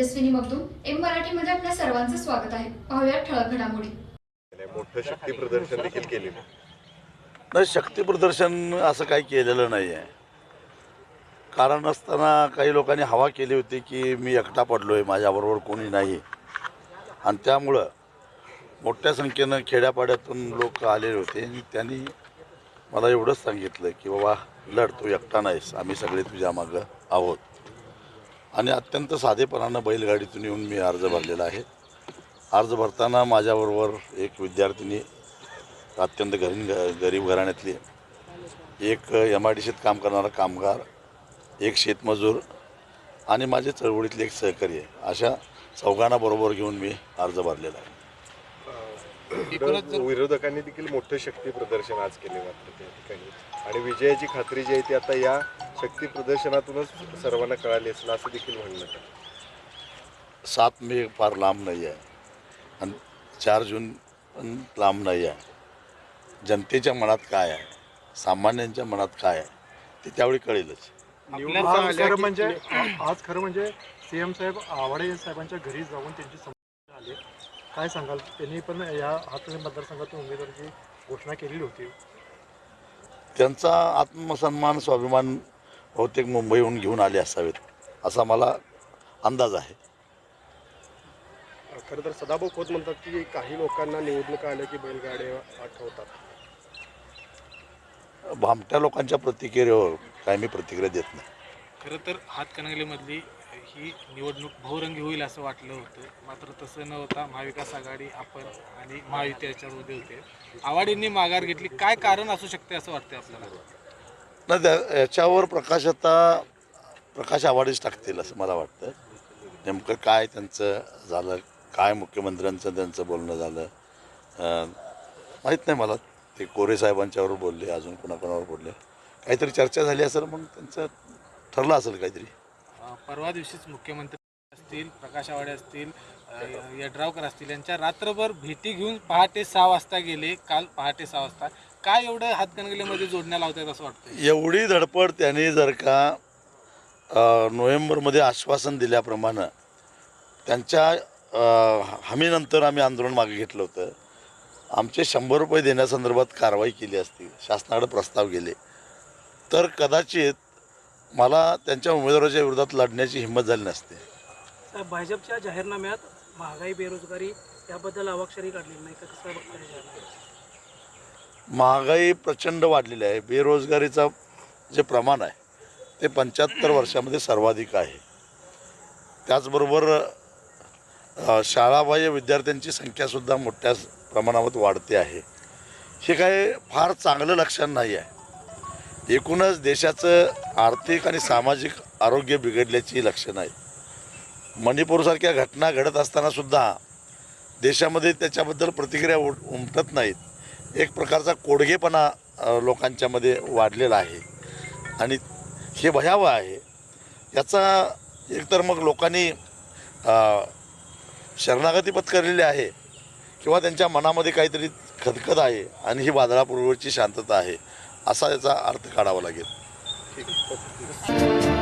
Tejaswini Magdum M मराठीमध्ये आपल्या सर्वांचं स्वागत आहे. पाहूया ठळक घडामोडी. मोठं शक्ती प्रदर्शन देखील केलेलं नाही शक्ती प्रदर्शन असं काही केलेलं नाही आहे कारण असताना काही लोकांनी हवा केली होती की मी एकटा पडलो आहे माझ्याबरोबर कोणी नाही. आणि त्यामुळं मोठ्या संख्येनं खेड्यापाड्यातून लोक आलेले होते. आणि त्यांनी मला एवढंच सांगितलं की बाबा लढ तू एकटा नाहीस. आम्ही सगळे तुझ्या मागं आहोत. आणि अत्यंत साधेपणानं बैलगाडीतून येऊन मी अर्ज भरलेला आहे. अर्ज भरताना माझ्याबरोबर एक विद्यार्थिनी अत्यंत गरीब गरीब घराण्यातली एक एम आय डी सीत काम करणारा कामगार एक शेतमजूर आणि माझे चळवळीतले एक सहकारी आहे. अशा चौघांना बरोबर घेऊन मी अर्ज भरलेला आहे. विरोधकांनी देखील मोठं शक्ती प्रदर्शन आज केले वाटतं त्या ठिकाणी. आणि विजयाची खात्री जी आहे ती आता या शक्ती प्रदर्शनातूनच सर्वांना कळाली असेल असं देखील म्हणणं. सात मे फार लांब नाही आहे. आणि चार जून पण लांब नाही आहे. जनतेच्या मनात काय आहे? सामान्यांच्या मनात काय आहे? ते त्यावेळी कळेलच. आज खरं म्हणजे आज खरं म्हणजे सीएम साहेब आवाडे साहेबांच्या घरी जाऊन त्यांची काय सांगाल? त्यांनी पण या हातकणी मतदारसंघातून उमेदवाराची घोषणा केलेली होती. त्यांचा आत्मसन्मान स्वाभिमान बहुतेक मुंबईहून घेऊन आले असावेत असा मला अंदाज आहे. खरं तर सदाभाऊ खोत म्हणतात की काही लोकांना निवडणुका आल्या की बैलगाड्या आठवतात. भामट्या लोकांच्या प्रतिक्रियेवर काय मी प्रतिक्रिया देत नाही. खरं तर हातकणंगलेमधली ही निवडणूक बहुरंगी होईल असं वाटलं होतं. मात्र तसं न होता महाविकास आघाडी आपण आणि महायुती याच्यामध्ये होते. आवाडींनी माघार घेतली. काय कारण असू शकते असं वाटतं आपल्याला? नाही त्या याच्यावर प्रकाश आता प्रकाश आवाडीच टाकतील असं मला वाटतं. नेमकं काय त्यांचं झालं? काय मुख्यमंत्र्यांचं त्यांचं बोलणं झालं? माहीत नाही मला. ते कोरे साहेबांच्यावर बोलले अजून कोणाकोणावर बोलले. काहीतरी चर्चा झाली असेल मग त्यांचं ठरलं असेल काहीतरी. परवा दिवशीच मुख्यमंत्री असतील प्रकाश आवाडे असतील यड्रावकर असतील यांच्या रात्रभर भेटी घेऊन पहाटे सहा वाजता गेले काल पहाटे सहा वाजता. काय एवढं हातकणंगलेमध्ये जोडण्या लावतात असं वाटतं एवढी धडपड त्यांनी जर का नोव्हेंबरमध्ये आश्वासन दिल्याप्रमाणे त्यांच्या हमीनंतर आम्ही आंदोलन मागे घेतलं होतं. आमचे शंभर रुपये देण्यासंदर्भात कारवाई केली असती शासनाकडे प्रस्ताव गेले. तर कदाचित मला त्यांच्या उमेदवाराच्या विरोधात लढण्याची हिंमत झाली नसते. भाजपच्या जाहीरनाम्यात महागाई बेरोजगारी याबद्दल अवाक्षरी काढलेली नाही. कसं? महागाई प्रचंड वाढलेली आहे. बेरोजगारीचं जे प्रमाण आहे ते पंच्याहत्तर वर्षामध्ये सर्वाधिक आहे. त्याचबरोबर शाळाबाह्य विद्यार्थ्यांची संख्यासुद्धा मोठ्या प्रमाणावर वाढते आहे. हे काय फार चांगलं लक्षण नाही आहे. एकूणच देशाचं आर्थिक आणि सामाजिक आरोग्य बिघडल्याची लक्षणं आहेत. मणिपूरसारख्या घटना घडत असतानासुद्धा देशामध्ये त्याच्याबद्दल प्रतिक्रिया उम- उमटत नाहीत. एक प्रकारचा कोडगेपणा लोकांच्यामध्ये वाढलेला आहे. आणि हे भयावह आहे. याचा एकतर मग लोकांनी शरणागती पत्करलेली आहे किंवा त्यांच्या मनामध्ये काहीतरी खदखद आहे आणि ही वादळापूर्वीची शांतता आहे. असा याचा अर्थ काढावा लागेल ठीक आहे.